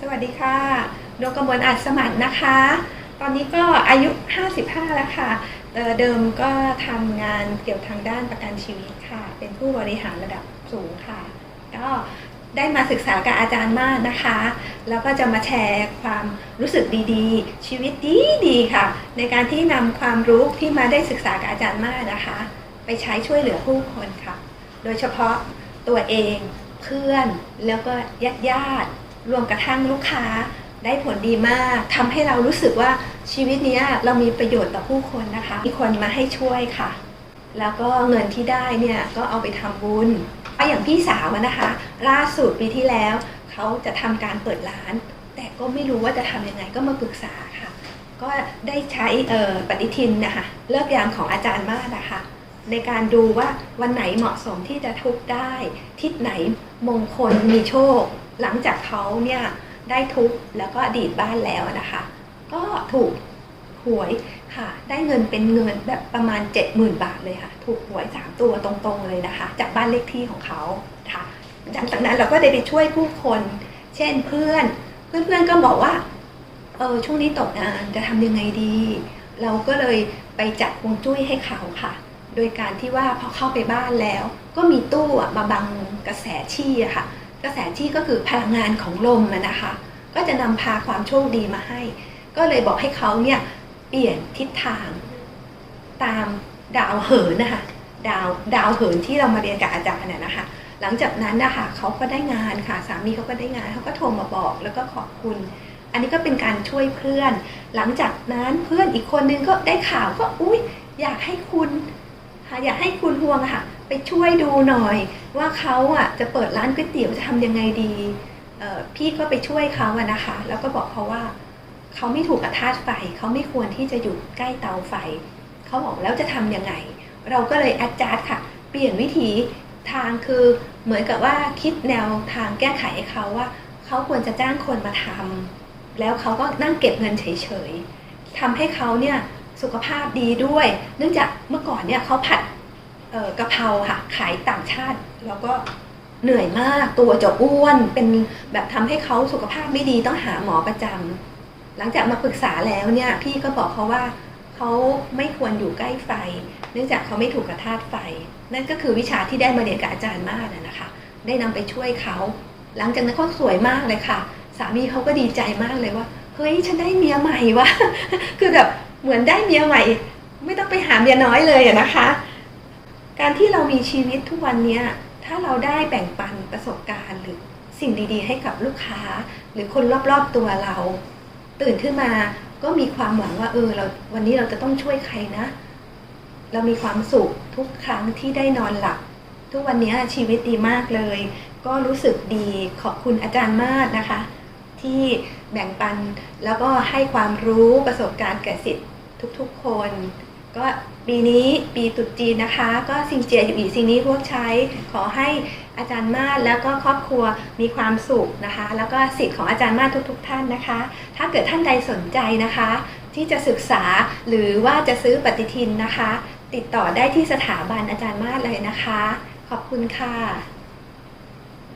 สวัสดีค่ะดวงกมลอัศสมันนะคะ ตอนนี้ก็อายุ 55 แล้วค่ะ เดิมก็ทำงานเกี่ยวทางด้านประกันชีวิตค่ะ เป็นผู้บริหารระดับสูงค่ะ ก็ได้มาศึกษากับอาจารย์มากนะคะ แล้วก็จะมาแชร์ความรู้สึกดีๆ ชีวิตดีๆค่ะ ในการที่นำความรู้ที่มาได้ศึกษากับอาจารย์มากนะคะ ไปใช้ช่วยเหลือผู้คนค่ะ โดยเฉพาะตัวเองเพื่อนแล้วก็ญาติญาติ รวมกระทั่งลูกค้าได้ผลดีมากทำให้เรารู้สึกว่าชีวิตนี้เรามีประโยชน์ต่อผู้คนนะคะ มีคนมาให้ช่วยค่ะ แล้วก็เงินที่ได้เนี่ยก็เอาไปทำบุญเอาอย่างพี่สาวนะคะ ล่าสุดปีที่แล้วเขาจะทำการเปิดร้าน แต่ก็ไม่รู้ว่าจะทำยังไงก็มาปรึกษาค่ะ ก็ได้ใช้ปฏิทินนะคะเลิกยามของอาจารย์มากนะคะ ในการดูว่าวันไหนเหมาะสมที่จะทุบได้ ทิศไหนมงคลมีโชค หลังจากเขาเนี่ยได้ทุบแล้วก็อดีตบ้านแล้วนะคะ ก็ถูกหวยค่ะ ได้เงินเป็นเงินแบบประมาณ 70,000 บาทเลยค่ะ ถูกหวย 3 ตัวตรงๆเลยนะคะ จากบ้านเลขที่ของเขาค่ะจากจากนั้นเราก็ได้ไปช่วยผู้คน เช่นเพื่อนเพื่อนๆก็บอกว่าเออช่วงนี้ตกงานจะทำยังไงดี เราก็เลยไปจัดวงจุ้ยให้เขาค่ะ โดยการที่ว่าพอเข้าไปบ้านแล้ว ก็มีตู้มาบังกระแสชี่อะค่ะ กระแสชี่ก็คือพลังงานของลมนะคะ ก็จะนำพาความโชคดีมาให้ ก็เลยบอกให้เขาเนี่ยเปลี่ยนทิศทาง ตามดาวเหินนะคะดาวดาวเหินที่เรามาเรียนกับอาจารย์น่ะนะคะ หลังจากนั้นนะคะเขาก็ได้งานค่ะ สามีเขาก็ได้งานเขาก็โทรมาบอกแล้วก็ขอบคุณ อันนี้ก็เป็นการช่วยเพื่อน หลังจากนั้นเพื่อนอีกคนนึงก็ได้ข่าวก็อุ้ยอยากให้คุณ ค่ะอยากให้คุณพวงค่ะ ไปช่วยดูหน่อย ว่าเขาอะจะเปิดร้านก๋วยเตี๋ยวจะทำยังไงดีเพี่ก็ไปช่วยเขาอะนะคะ แล้วก็บอกเขาว่าเขาไม่ถูกกับธาตุไฟเขาไม่ควรที่จะอยู่ใกล้เตาไฟเขาบอกแล้วจะทำยังไง เราก็เลยอาจารย์ค่ะ เปลี่ยนวิธีทางคือเหมือนกับว่าคิดแนวทางแก้ไขให้เขาว่าเขาควรจะจ้างคนมาทำแล้วเขาก็นั่งเก็บเงินเฉยๆทำให้เขาเนี่ย สุขภาพดีด้วย เนื่องจากเมื่อก่อนเนี่ยเขาผัดกะเพราค่ะขายต่างชาติ แล้วก็เหนื่อยมากตัวจะอ้วนเป็นแบบทำให้เขาสุขภาพไม่ดีต้องหาหมอประจำหลังจากมาปรึกษาแล้วเนี่ยพี่ก็บอกเขาว่าเขาไม่ควรอยู่ใกล้ไฟ เนื่องจากเขาไม่ถูกกับธาตุไฟ นั่นก็คือวิชาที่ได้มาเรียนกับอาจารย์มากนะนะคะ ได้นำไปช่วยเขา หลังจากนั้นเขาสวยมากเลยค่ะ สามีเขาก็ดีใจมากเลยว่าเฮ้ยฉันได้เมียใหม่วะคือแบบ เหมือนได้เมียใหม่ ไม่ต้องไปหาเมียน้อยเลยนะคะ การที่เรามีชีวิตทุกวันนี้ถ้าเราได้แบ่งปันประสบการณ์หรือสิ่งดีๆ ให้กับลูกค้า หรือคนรอบๆตัวเรา ตื่นขึ้นมาก็มีความหวังว่าเออเราวันนี้เราจะต้องช่วยใครนะ เรามีความสุขทุกครั้งที่ได้นอนหลับ ทุกวันนี้ชีวิตดีมากเลย ก็รู้สึกดีขอบคุณอาจารย์มากนะคะ ที่แบ่งปันแล้วก็ให้ความรู้ประสบการณ์แก่สิทธิ์ ทุกๆ คน ก็ปีนี้ปีตรุษจีนนะคะ ก็สิ่งเจียอยู่อีสิ่งนี้พวกใช้ ขอให้อาจารย์มาศแล้วก็ครอบครัวมีความสุขนะคะ แล้วก็สิทธิ์ของอาจารย์มาศทุก ๆ ท่านนะคะ ถ้าเกิดท่านใดสนใจนะคะ ที่จะศึกษาหรือว่าจะซื้อปฏิทินนะคะ ติดต่อได้ที่สถาบันอาจารย์มาศเลยนะคะ ขอบคุณค่ะ